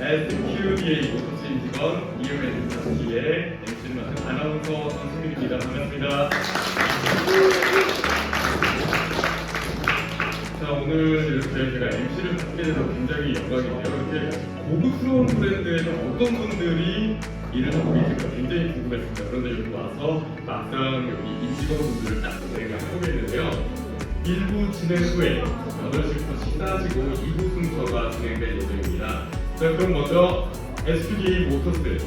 SQDA 모토스 임직원 이음의 자스키의 MC를 맡은 아나운서 선수민입니다. 반갑습니다. 자 오늘 이렇게 제가 MC를 맡게 돼서 굉장히 영광인데요. 이렇게 고급스러운 브랜드에서 어떤 분들이 일을 하고 계실까 굉장히 궁금했습니다. 그런데 여기 와서 막상 여기 임직원분들을 딱 저희가 하고 있는데요. 1부 진행 후에 8시부터 식사하시고 2부 순서가 진행될 예정입니다. 자 그럼 먼저 SPDA 모터스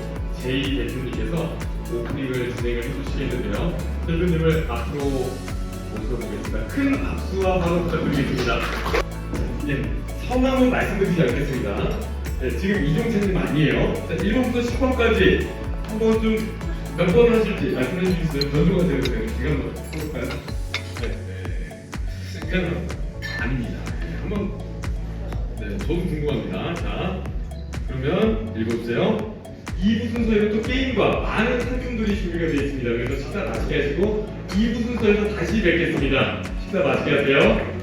제이 대표님께서 오프닝을 진행을 해주시겠는데요. 대표님을 앞으로 모셔보겠습니다. 큰 박수와 바로 부탁드리겠습니다. 네, 성함은 말씀드리지 않겠습니다. 네, 지금 이종찬님 아니에요. 자, 1번부터 10번까지 한번 좀 몇 번 하실지 말씀해 주시겠어요? 변조가 되는 한번 해볼까요? 그냥 아닙니다. 네, 한번 네, 저도 궁금합니다. 자, 그러면 읽어주세요. 2부 순서에는 또 게임과 많은 상품들이 준비가 되어 있습니다. 그래서 식사 맛있게 하시고 2부 순서에서 다시 뵙겠습니다. 식사 맛있게 하세요.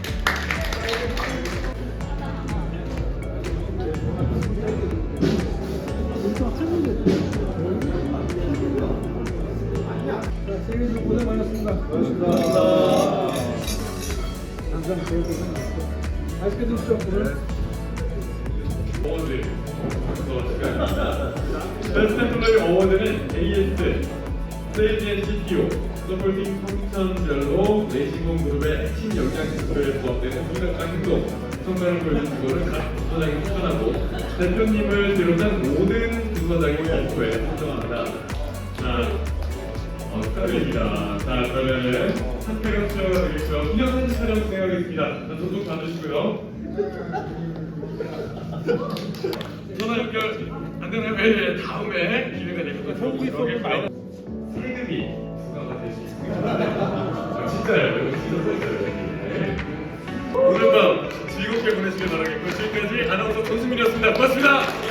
고생 많았습니다. 고맙습니다. 항상 제일 고생하셨고 맛있게 드십시오. 오늘. 어워드 베스트 플레이 어워드는 AS 세이지앤 CTO 서포팅 펑션별로 레이싱홈 그룹의 핵심 역량 지표에 부합되는 생각과 행동. 성과를 보여준 각 부서장이 추천하고 대표님을 비롯한 어, 축하드립니다 자 그러면은 한패가 수정을 하겠고요 기념사진 촬영 진행하겠습니다 자, 저도 봐주시고요 전화 연결 안 되나요? 네, 네, 다음에 기회가 되면 또 있어요. 세금이 부과가 될 수 있습니다. 아, 진짜요? 이거 진짜 써있어요. 네. 오늘 밤 즐겁게 보내시길 바라겠고 지금까지 아나운서 손수민이었습니다. 고맙습니다.